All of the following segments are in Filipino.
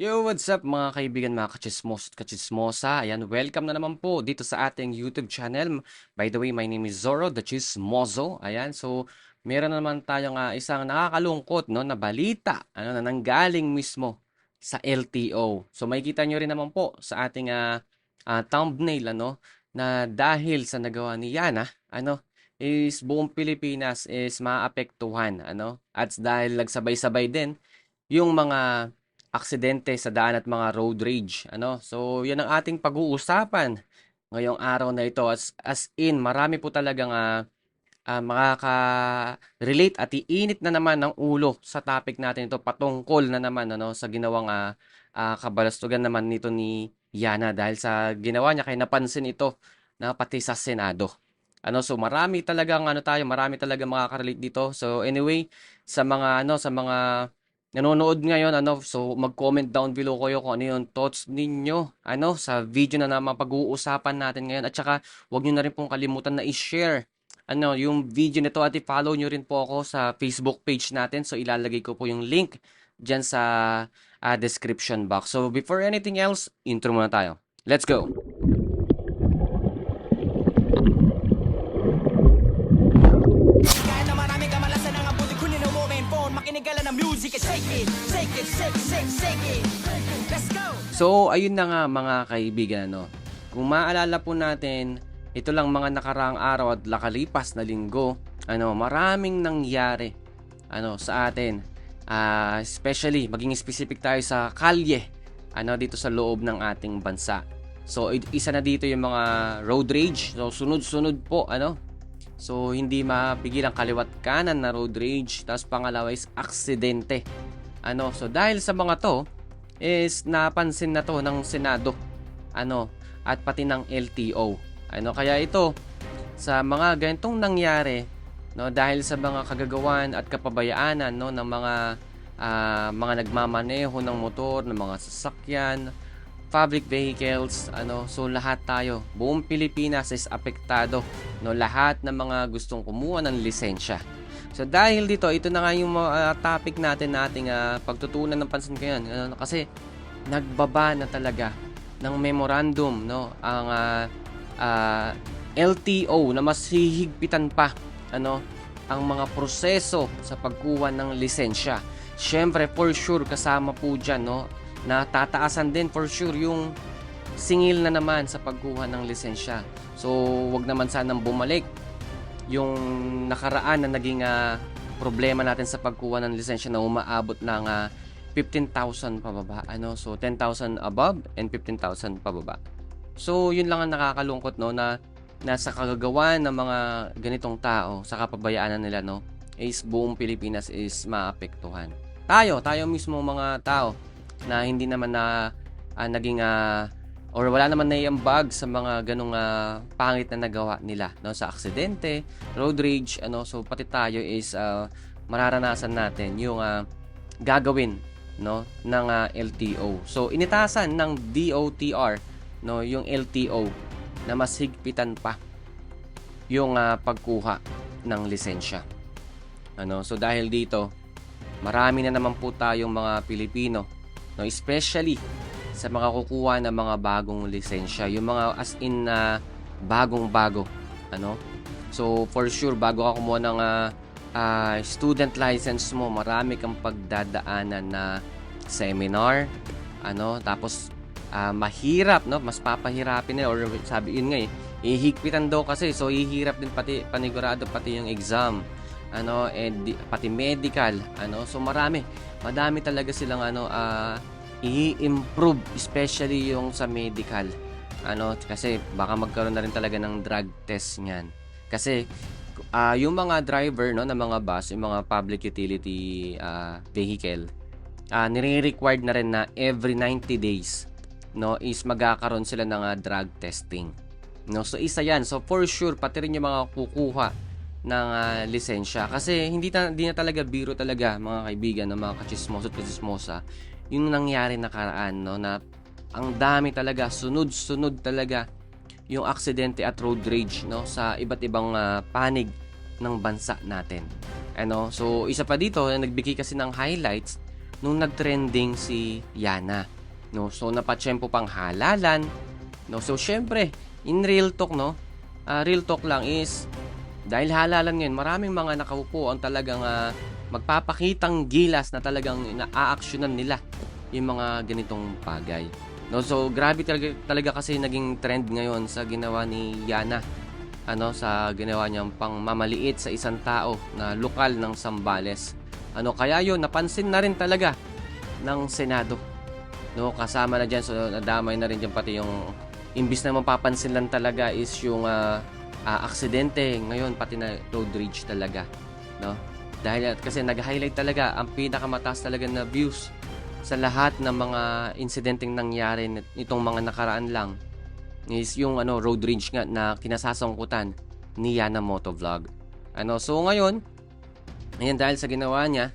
Yo, what's up mga kaibigan, mga kachismos at kachismosa? Ayan, welcome na naman po dito sa ating YouTube channel. By the way, my name is Zoro, the Chismoso. Ayan, so meron na naman tayong ah, isang nakakalungkot no, na balita ano, na nanggaling mismo sa LTO. So makikita nyo rin naman po sa ating ah, ah, thumbnail ano, na dahil sa nagawa ni Yana, ano, is buong Pilipinas is maapektuhan. Ano? At dahil nagsabay-sabay din yung mga aksidente sa daan at mga road rage. Ano? So, yan ang ating pag-uusapan ngayong araw na ito. As, as in, marami po talagang uh, uh, makaka-relate at iinit na naman ng ulo sa topic natin ito patungkol na naman ano, sa ginawang uh, uh, kabalastugan naman nito ni Yana dahil sa ginawa niya kay napansin ito na pati sa Senado. Ano so marami talagang ano tayo, marami talaga makaka-relate dito. So anyway, sa mga ano sa mga nanonood ngayon, ano, so mag-comment down below kayo kung ano yung thoughts ninyo, ano, sa video na naman pag-uusapan natin ngayon. At saka, huwag nyo na rin pong kalimutan na i-share, ano, yung video nito at i-follow nyo rin po ako sa Facebook page natin. So, ilalagay ko po yung link dyan sa uh, description box. So, before anything else, intro muna tayo. Let's go! So, ayun na nga mga kaibigan, no. Kung maalala po natin, ito lang mga nakaraang araw at lakalipas na linggo, ano, maraming nangyari ano sa atin. Ah, especially maging specific tayo sa kalye ano dito sa loob ng ating bansa. So, isa na dito yung mga road rage. So, sunod-sunod po, ano. So, hindi mapigil ang kaliwat kanan na road rage. Tapos pangalawa is aksidente. Ano, so dahil sa mga to, is napansin na to ng Senado ano at pati ng LTO ano kaya ito sa mga ganitong nangyari no dahil sa mga kagagawan at kapabayaanan no ng mga ah, mga nagmamaneho ng motor ng mga sasakyan public vehicles ano so lahat tayo buong Pilipinas is apektado no lahat ng mga gustong kumuha ng lisensya So dahil dito, ito na nga yung mga topic natin nating uh, pagtutunan ng pansin ko yan. Ano, kasi nagbaba na talaga ng memorandum no ang uh, uh, LTO na mas hihigpitan pa ano ang mga proseso sa pagkuha ng lisensya. Syempre for sure kasama po diyan no na tataasan din for sure yung singil na naman sa pagkuha ng lisensya. So wag naman sanang bumalik yung nakaraan na naging ah, problema natin sa pagkuha ng lisensya na umaabot ng ah, 15,000 pababa. Ano? So, 10,000 above and 15,000 pababa. So, yun lang ang nakakalungkot, no, na nasa kagagawan ng mga ganitong tao sa kapabayaanan nila, no, is buong Pilipinas is maapektuhan. Tayo, tayo mismo mga tao na hindi naman na ah, naging ah, or wala naman naiambag sa mga ganong ah, pangit na nagawa nila no? Sa aksidente, road rage, ano? So pati tayo is ah, mararanasan natin yung ah, gagawin no? Ng ah, LTO. So initasan ng DOTR no? Yung LTO na mas higpitan pa yung ah, pagkuha ng lisensya. Ano, so dahil dito, marami na naman po tayong mga Pilipino, no, especially sa mga kukuha ng mga bagong lisensya, yung mga as in na bagong-bago, ano? So for sure bago ka kumuha ng ah, ah, student license mo, marami kang pagdadaanan na seminar, ano? Tapos ah, mahirap, no? Mas papahirapin na or sabi yun nga eh, ihigpitan daw kasi so ihirap din pati panigurado pati yung exam ano and di- pati medical ano so marami madami talaga silang ano ah, i-improve especially yung sa medical. Ano kasi baka magkaroon na rin talaga ng drug test niyan. Kasi ah, yung mga driver no ng mga bus yung mga public utility ah, vehicle ah nire-required na rin na every 90 days no is magkakaroon sila ng ah, drug testing. No so isa yan. So for sure pati rin yung mga kukuha ng ah, lisensya. Kasi hindi na, hindi na talaga biro talaga mga kaibigan ng mga kachismoso at kachismosa yung nangyari nakaraan no na ang dami talaga sunod-sunod talaga yung aksidente at road rage no sa iba't ibang ah, panig ng bansa natin. Ano? So isa pa dito na nagbigay kasi ng highlights nung nagtrending si Yana. No, so napatsyempo pang halalan. No, so syempre, in real talk no, ah, real talk lang is dahil halalan ngayon, maraming mga nakaupo ang talagang ah, magpapakitang gilas na talagang naaaksyonan nila yung mga ganitong bagay. No, so grabe talaga, talaga kasi naging trend ngayon sa ginawa ni Yana. Ano, sa ginawa niyang pang mamaliit sa isang tao na lokal ng Sambales. Ano, kaya yun, napansin na rin talaga ng Senado. No, kasama na diyan so nadamay na rin diyan pati yung imbis na mapapansin lang talaga is yung ah, ah, aksidente ngayon pati na road rage talaga, no? Dahil kasi nag-highlight talaga ang pinakamataas talaga na views sa lahat ng mga insidenteng nangyari nit- nitong mga nakaraan lang is yung ano road rage nga na kinasasangkutan ni Yana Motovlog. Ano, so ngayon, ayan dahil sa ginawa niya,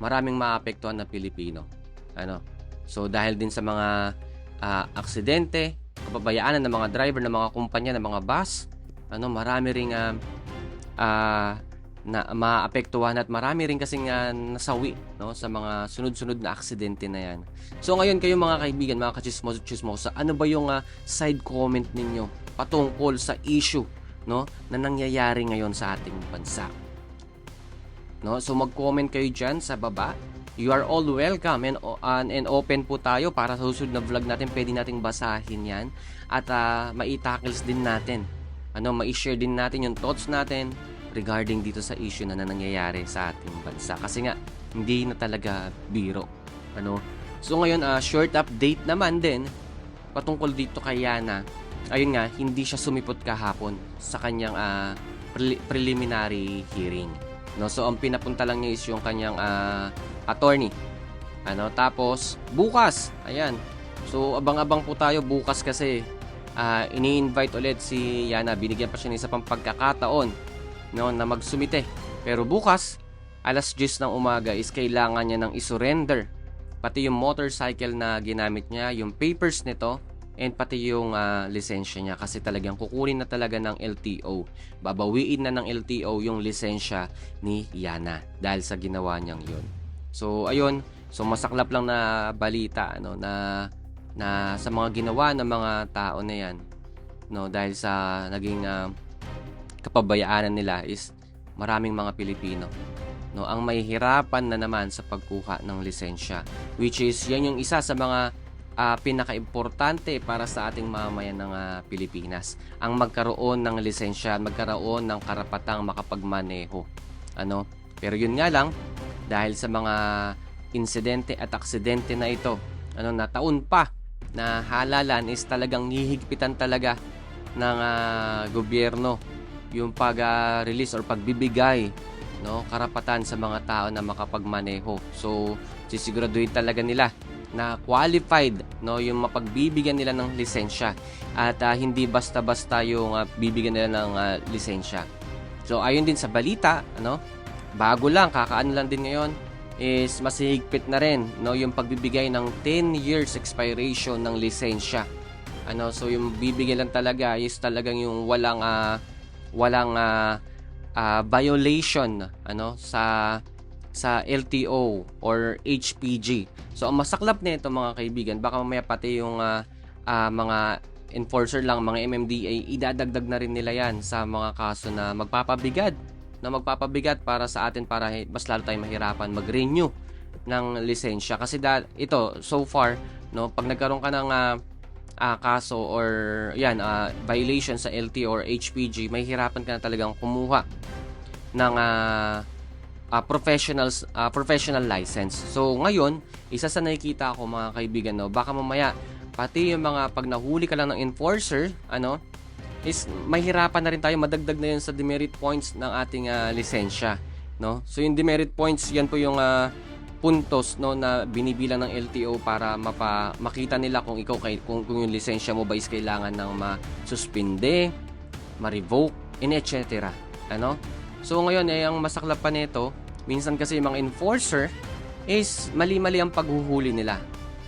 maraming maapektuhan na Pilipino. Ano? So dahil din sa mga ah, aksidente, kapabayaanan ng mga driver ng mga kumpanya ng mga bus, ano, marami ring ah, ah, na maapektuhan at marami rin kasing ah, nasawi no sa mga sunod-sunod na aksidente na yan. So ngayon kayo mga kaibigan, mga kachismoso chismosa, ano ba yung ah, side comment ninyo patungkol sa issue no na nangyayari ngayon sa ating bansa? No? So mag-comment kayo diyan sa baba. You are all welcome and, and, and open po tayo para sa susunod na vlog natin. Pwede nating basahin yan at uh, maitackles din natin. Ano, ma-share din natin yung thoughts natin regarding dito sa issue na, na nangyayari sa ating bansa. Kasi nga, hindi na talaga biro. Ano? So ngayon, ah, short update naman din patungkol dito kay Yana. Ayun nga, hindi siya sumipot kahapon sa kanyang ah, preli- preliminary hearing. No, so ang pinapunta lang niya is yung kanyang ah, attorney. Ano, tapos bukas, ayan. So abang-abang po tayo bukas kasi ah, ini-invite ulit si Yana. Binigyan pa siya ng isa pang pagkakataon no, na magsumite. Pero bukas, alas 10 ng umaga is kailangan niya ng isurrender. Pati yung motorcycle na ginamit niya, yung papers nito, and pati yung ah, lisensya niya kasi talagang kukunin na talaga ng LTO. Babawiin na ng LTO yung lisensya ni Yana dahil sa ginawa niyang yun. So ayun, so masaklap lang na balita ano na na sa mga ginawa ng mga tao na yan no dahil sa naging ah, kapabayaanan nila is maraming mga Pilipino no? Ang mahihirapan na naman sa pagkuha ng lisensya which is yan yung isa sa mga ah, pinakaimportante para sa ating mamamayan ng ah, Pilipinas ang magkaroon ng lisensya magkaroon ng karapatang makapagmaneho ano? Pero yun nga lang dahil sa mga insidente at aksidente na ito ano na taon pa na halalan is talagang hihigpitan talaga ng ah, gobyerno yung pag-release or pagbibigay no karapatan sa mga tao na makapagmaneho. So sisiguraduhin talaga nila na qualified no yung mapagbibigyan nila ng lisensya at ah, hindi basta-basta yung ah, bibigyan nila ng ah, lisensya. So ayon din sa balita ano bago lang kakaano lang din ngayon is mas higpit na rin no yung pagbibigay ng 10 years expiration ng lisensya. Ano so yung bibigyan lang talaga is talagang yung walang ah, walang ah, ah, violation ano sa sa LTO or HPG. So ang masaklap nito mga kaibigan, baka mamaya pati yung ah, ah, mga enforcer lang, mga MMDA, idadagdag na rin nila yan sa mga kaso na magpapabigat na magpapabigat para sa atin para mas lalo tayong mahirapan mag-renew ng lisensya kasi da, ito so far no pag nagkaroon ka ng ah, ah, kaso or yan ah, violation sa LT or HPG may hirapan ka na talagang kumuha ng ah, ah, professionals ah, professional license. So ngayon, isa sa nakikita ko mga kaibigan no, baka mamaya pati yung mga pag nahuli ka lang ng enforcer, ano, is mahirapan na rin tayo madagdag na yun sa demerit points ng ating ah, lisensya, no? So yung demerit points, yan po yung ah, puntos no na binibilang ng LTO para mapa, makita nila kung ikaw kay kung, kung yung lisensya mo ba is kailangan ng ma-suspinde, ma-revoke, and etc. Ano? So ngayon ay ang masaklap pa nito, minsan kasi yung mga enforcer is mali-mali ang paghuhuli nila.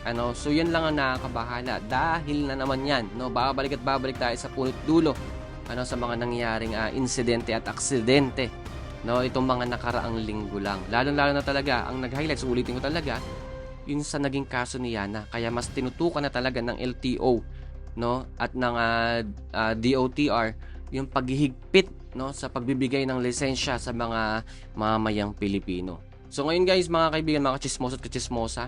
Ano? So yan lang ang nakakabahala dahil na naman yan, no? Babalik at babalik tayo sa punot dulo ano sa mga nangyaring ah, insidente at aksidente no itong mga nakaraang linggo lang. Lalo-lalo na talaga ang nag-highlights ulitin ko talaga yun sa naging kaso ni Yana. Kaya mas tinutukan na talaga ng LTO no at ng ah, ah, DOTR yung paghihigpit no sa pagbibigay ng lisensya sa mga mamayang Pilipino. So ngayon guys, mga kaibigan, mga chismosa at kachismosa,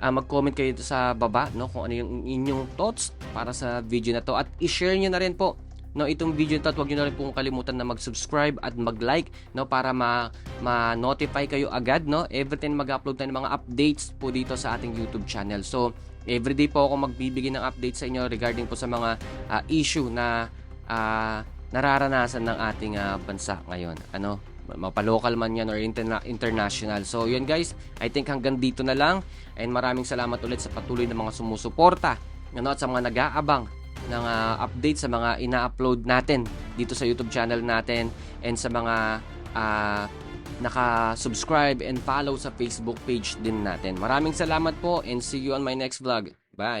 ah, mag-comment kayo sa baba no kung ano yung inyong thoughts para sa video na to at i-share niyo na rin po no itong video na to at huwag niyo na rin pong kalimutan na mag-subscribe at mag-like no para ma ma-notify kayo agad no every time mag-upload tayo ng mga updates po dito sa ating YouTube channel. So everyday po ako magbibigay ng update sa inyo regarding po sa mga ah, issue na ah, nararanasan ng ating ah, bansa ngayon. Ano? mapalocal man yan or interna- international. So yun guys, I think hanggang dito na lang and maraming salamat ulit sa patuloy ng mga sumusuporta ano, at sa mga nag-aabang ng ah, update sa mga ina-upload natin dito sa YouTube channel natin and sa mga ah, naka-subscribe and follow sa Facebook page din natin. Maraming salamat po and see you on my next vlog. Bye!